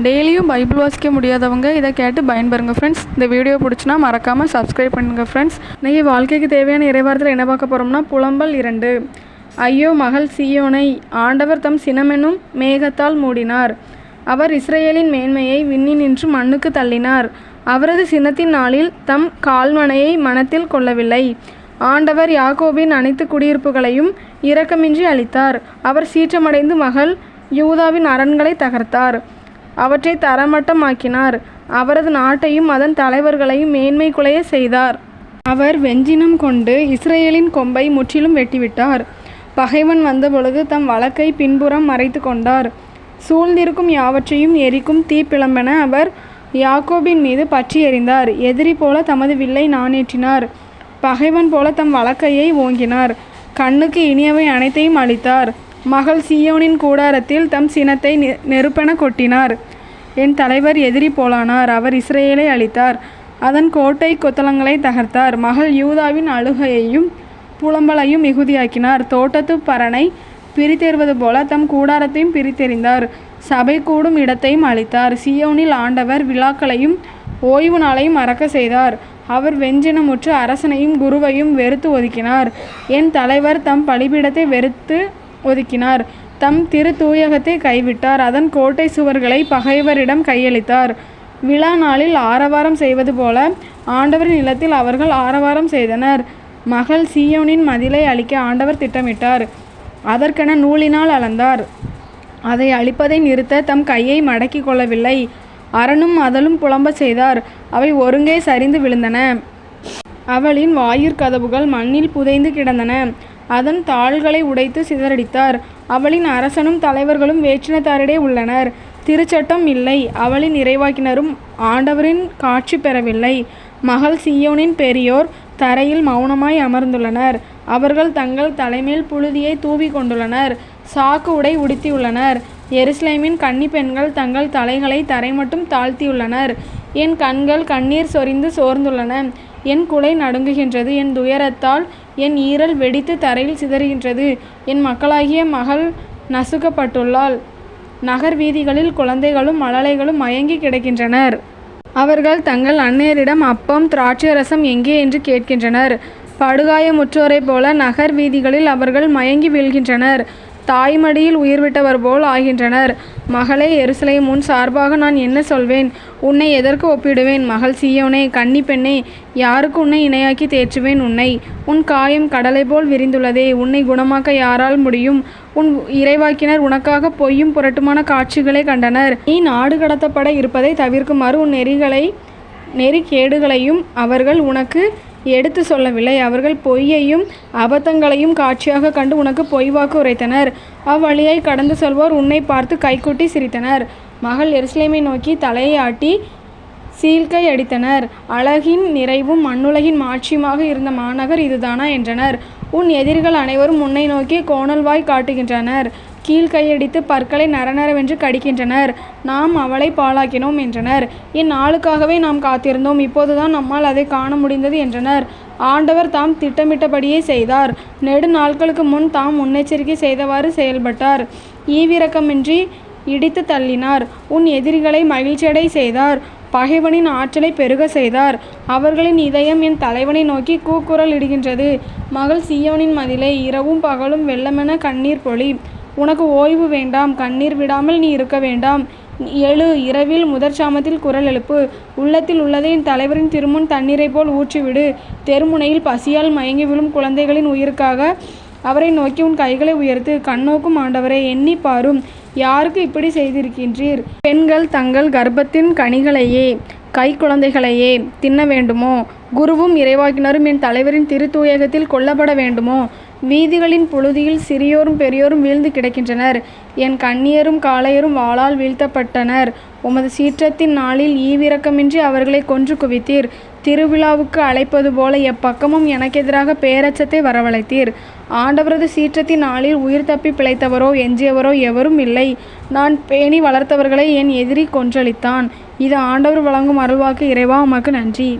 டெய்லியும் பைபிள் வாசிக்க முடியாதவங்க இதை கேட்டு பயன்பெறுங்க ஃப்ரெண்ட்ஸ் இந்த வீடியோ பிடிச்சினா மறக்காமல் சப்ஸ்கிரைப் பண்ணுங்கள் ஃப்ரெண்ட்ஸ் இன்றைக்கி வாழ்க்கைக்கு தேவையான இறைவாரத்தில் என்ன பார்க்க போகிறோம்னா புலம்பல் இரண்டு. ஐயோ மகள் சீயோனை ஆண்டவர் தம் சினமெனும் மேகத்தால் மூடினார். அவர் இஸ்ரேலின் மேன்மையை விண்ணி நின்று மண்ணுக்கு தள்ளினார். அவரது சினத்தின் நாளில் தம் கால்மனையை மனத்தில் கொள்ளவில்லை. ஆண்டவர் யாகோவின் அனைத்து குடியிருப்புகளையும் இரக்கமின்றி அளித்தார் அவர் சீற்றமடைந்து மகள் யூதாவின் அரண்களை தகர்த்தார். அவற்றை தரமட்டமாக்கினார். அவரது நாட்டையும் அதன் தலைவர்களையும் மேன்மை குலைய செய்தார். அவர் வெஞ்சினம் கொண்டு இஸ்ரேலின் கொம்பை முற்றிலும் வெட்டிவிட்டார். பகைவன் வந்தபொழுது தம் வழக்கை பின்புறம் மறைத்து கொண்டார். சூழ்ந்திருக்கும் யாவற்றையும் எரிக்கும் தீப்பிளம்பென அவர் யாக்கோபின் மீது பற்றி எறிந்தார். எதிரி போல தமது வில்லை நாணேற்றினார். பகைவன் போல தம் வழக்கையை ஓங்கினார். கண்ணுக்கு இனியவை அனைத்தையும் அளித்தார். மகள் சீயோனின் கூடாரத்தில் தம் சினத்தை நெ- நெருப்பென கொட்டினார். என் தலைவர் எதிரி போலானார். அவர் இஸ்ரேலை அழித்தார். அதன் கோட்டை கொத்தளங்களை தகர்த்தார். மகள் யூதாவின் அழுகையையும் புலம்பலையும் மிகுதியாக்கினார். தோட்டத்து பரனை பிரித்தெறிவது போல தம் கூடாரத்தையும் பிரித்தெறிந்தார். சபை கூடும் இடத்தையும் அளித்தார் சியோனில் ஆண்டவர் விழாக்களையும் ஓய்வு நாளையும் மறக்க செய்தார். அவர் வெஞ்சினமுற்று அரசனையும் குருவையும் வெறுத்து ஒதுக்கினார். என் தலைவர் தம் பலிபீடத்தை வெறுத்து ஒதுக்கினார். தம் திரு தூயகத்தை கைவிட்டார். அதன் கோட்டை சுவர்களை பகைவரிடம் கையளித்தார். விழா நாளில் ஆரவாரம் செய்வது போல ஆண்டவரின் இல்லத்தில் அவர்கள் ஆரவாரம் செய்தனர். மகள் சீயோனின் மதிலை அழிக்க ஆண்டவர் திட்டமிட்டார். அதற்கென நூலினால் அளந்தார். அதை அழிப்பதை நிறுத்த தம் கையை மடக்கி கொள்ளவில்லை. அரணும் அதலும் புலம்ப செய்தார். அவை ஒருங்கே சரிந்து விழுந்தன. அவளின் வாயிற்கதவுகள் மண்ணில் புதைந்து கிடந்தன. அதன் தாள்களை உடைத்து சிதறடித்தார். அவளின் அரசனும் தலைவர்களும் வேற்றினத்தாரிடே உள்ளனர். திருச்சட்டம் இல்லை. அவளின் இறைவாக்கினரும் ஆண்டவரின் காட்சி பெறவில்லை. மகள் சியோனின் பெரியோர் தரையில் மௌனமாய் அமர்ந்துள்ளனர். அவர்கள் தங்கள் தலைமேல் புழுதியை தூவி கொண்டுள்ளனர். சாக்கு உடை உடுத்தியுள்ளனர். எருசலேமின் கன்னி பெண்கள் தங்கள் தலைகளை தரை மட்டும் தாழ்த்தியுள்ளனர். என் கண்கள் கண்ணீர் சொரிந்து சோர்ந்துள்ளன. என் குலை நடுங்குகின்றது. என் துயரத்தால் என் ஈரல் வெடித்து தரையில் சிதறுகின்றது. என் மக்களாகிய மகள் நசுக்கப்பட்டுள்ளாள். நகர் வீதிகளில் குழந்தைகளும் மழலைகளும் மயங்கி கிடக்கின்றனர். அவர்கள் தங்கள் அன்னையரிடம் அப்பம் திராட்சரசம் எங்கே? என்று கேட்கின்றனர். படுகாயமுற்றோரைப் போல நகர் வீதிகளில் அவர்கள் மயங்கி வீழ்கின்றனர். தாய்மடியில் உயிர்விட்டவர் போல் ஆகின்றனர். மகளே எருசலை முன் சார்பாக நான் என்ன சொல்வேன்? உன்னை எதற்கு ஒப்பிடுவேன்? மகள் சீயோனே கன்னி பெண்ணே யாருக்கு உன்னை இணையாக்கி தேற்றுவேன் உன்னை? உன் காயம் கடலை போல் விரிந்துள்ளதே உன்னை குணமாக்க யாரால் முடியும்? உன் இறைவாக்கினர் உனக்காக பொய்யும் புரட்டுமான காட்சிகளை கண்டனர். நீ நாடு கடத்தப்பட இருப்பதை தவிர்க்குமாறு உன் நெறிகளை நெறிகேடுகளையும் அவர்கள் உனக்கு எடுத்து சொல்லவில்லை. அவர்கள் பொய்யையும் அபத்தங்களையும் காட்சியாக கண்டு உனக்கு பொய்வாக்கு உரைத்தனர். அவ்வழியாய் கடந்து செல்வோர் உன்னை பார்த்து கைகூட்டி சிரித்தனர். மகள் எருசலேமை நோக்கி தலையை ஆட்டி சீழ்கை அடித்தனர். அழகின் நிறைவும் மண்ணுலகின் மாட்சியுமாக இருந்த மாநகர் இதுதானா? என்றனர். உன் எதிரிகள் அனைவரும் உன்னை நோக்கி கோணல்வாய் காட்டுகின்றனர். கீழ்கையடித்து பற்களை நரநரவென்று கடிக்கின்றனர். நாம் அவளை பாழாக்கினோம் என்றனர். இந்நாளுக்காகவே நாம் காத்திருந்தோம். இப்போதுதான் நம்மால் அதை காண முடிந்தது என்றனர். ஆண்டவர் தாம் திட்டமிட்டபடியே செய்தார். நெடு நாட்களுக்கு முன் தாம் முன்னெச்சரிக்கை செய்தவாறு செயல்பட்டார். ஈவிரக்கமின்றி இடித்து தள்ளினார். உன் எதிரிகளை மகிழ்ச்சியடை செய்தார். பகைவனின் ஆற்றலை பெருக செய்தார். அவர்களின் இதயம் என் தலைவனை நோக்கி கூக்குரல் இடுகின்றது. மகள் சீயோனின் மதிலை இரவும் பகலும் வெள்ளமென கண்ணீர் பொழி. உனக்கு ஓய்வு வேண்டாம் கண்ணீர் விடாமல் நீ இருக்க வேண்டாம். எழு இரவில் முதற் சாமத்தில் குரல் எழுப்பு. உள்ளத்தில் உள்ளதை என் தலைவரின் திருமுன் தண்ணீரைப் போல் ஊற்றிவிடு. தெருமுனையில் பசியால் மயங்கி விழும் குழந்தைகளின் உயிருக்காக அவரை நோக்கி உன் கைகளை உயர்த்து. கண்ணோக்கும் ஆண்டவரை எண்ணி பாரும். யாருக்கு இப்படி செய்திருக்கின்றீர்? பெண்கள் தங்கள் கர்ப்பத்தின் கனிகளையே கை குழந்தைகளையே தின்ன வேண்டுமோ? குருவும் இறைவாக்கினரும் என் தலைவரின் திருத்தூயகத்தில் கொல்லப்பட வேண்டுமோ? வீதிகளின் புழுதியில் சிறியோரும் பெரியோரும் வீழ்ந்து கிடக்கின்றனர். என் கண்ணியரும் காளையரும் வாளால் வீழ்த்தப்பட்டனர். உமது சீற்றத்தின் நாளில் ஈவிரக்கமின்றி அவர்களை கொன்று குவித்தீர். திருவிழாவுக்கு அழைப்பது போல எப்பக்கமும் எனக்கெதிராக பேரச்சத்தை வரவழைத்தீர். ஆண்டவரது சீற்றத்தின் நாளில் உயிர் தப்பி பிழைத்தவரோ எஞ்சியவரோ எவரும் இல்லை. நான் பேணி வளர்த்தவர்களை என் எதிரி கொன்றளித்தான். இது ஆண்டவர் வழங்கும் அருள்வாக்கு. இறைவா உமக்கு நன்றி.